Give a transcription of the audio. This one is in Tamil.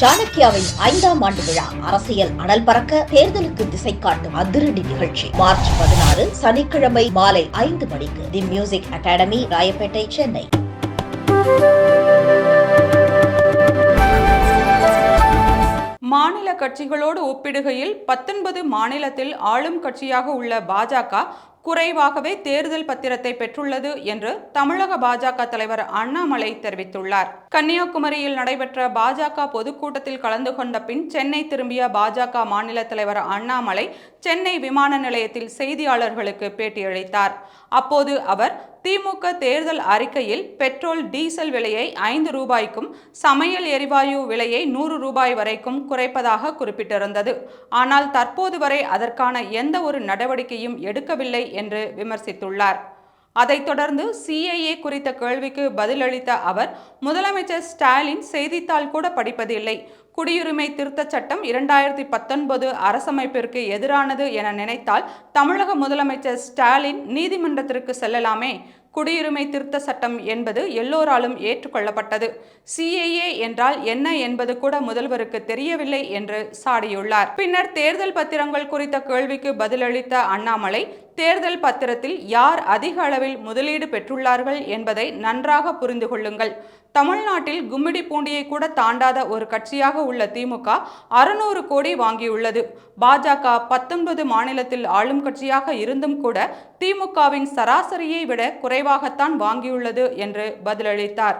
சாணக்கியாவின் ஐந்தாம் ஆண்டு விழா அரசியல் அனல் பறக்க தேர்தலுக்கு திசை காட்டும் அதிரடி நிகழ்ச்சி. மார்ச் பதினாறு சனிக்கிழமை மாலை ஐந்து மணிக்கு the Music Academy Royapettah Chennai. மாநில கட்சிகளோடு ஒப்பிடுகையில் பத்தொன்பது மாநிலத்தில் ஆளும் கட்சியாக உள்ள பாஜக குறைவாகவே தேர்தல் பத்திரத்தை பெற்றுள்ளது என்று தமிழக பாஜக தலைவர் அண்ணாமலை தெரிவித்துள்ளார். கன்னியாகுமரியில் நடைபெற்ற பாஜக பொதுக்கூட்டத்தில் கலந்து கொண்ட பின் சென்னை திரும்பிய பாஜக மாநில தலைவர் அண்ணாமலை சென்னை விமான நிலையத்தில் செய்தியாளர்களுக்கு பேட்டியளித்தார். அப்போது அவர் திமுக தேர்தல் அறிக்கையில் பெட்ரோல் டீசல் விலையை ஐந்து ரூபாய்க்கும் சமையல் எரிவாயு விலையை நூறு ரூபாய் வரைக்கும் குறைப்பதாக குறிப்பிட்டிருந்தது. ஆனால் தற்போது வரை அதற்கான எந்த ஒரு நடவடிக்கையும் எடுக்கவில்லை என்று விமர்சித்துள்ளார். அதைத் தொடர்ந்து சிஐஏ குறித்த கேள்விக்கு பதிலளித்த அவர் முதலமைச்சர் ஸ்டாலின் செய்தித்தாள் கூட படிப்பதில்லை. குடியுரிமை திருத்தச் சட்டம் இரண்டாயிரத்தி பத்தொன்பது அரசமைப்பிற்கு எதிரானது என நினைத்தால் தமிழக முதலமைச்சர் ஸ்டாலின் நீதிமன்றத்திற்கு செல்லலாமே. குடியுரிமை திருத்த சட்டம் என்பது எல்லோராலும் ஏற்றுக்கொள்ளப்பட்டது. சிஏஏ என்றால் என்ன என்பது கூட முதல்வருக்கு தெரியவில்லை என்று சாடியுள்ளார். பின்னர் தேர்தல் பத்திரங்கள் குறித்த கேள்விக்கு பதிலளித்த அண்ணாமலை தேர்தல் பத்திரத்தில் யார் அதிக அளவில் முதலீடு பெற்றுள்ளார்கள் என்பதை நன்றாக புரிந்து கொள்ளுங்கள். தமிழ்நாட்டில் கும்மிடி பூண்டியை கூட தாண்டாத ஒரு கட்சியாக உள்ள திமுக அறுநூறு கோடி வாங்கியுள்ளது. பாஜக பத்தொன்பது மாநிலத்தில் ஆளும் கட்சியாக இருந்தும் கூட திமுகவின் சராசரியை விட குறைவாகத்தான் வாங்கியுள்ளது என்று பதிலளித்தார்.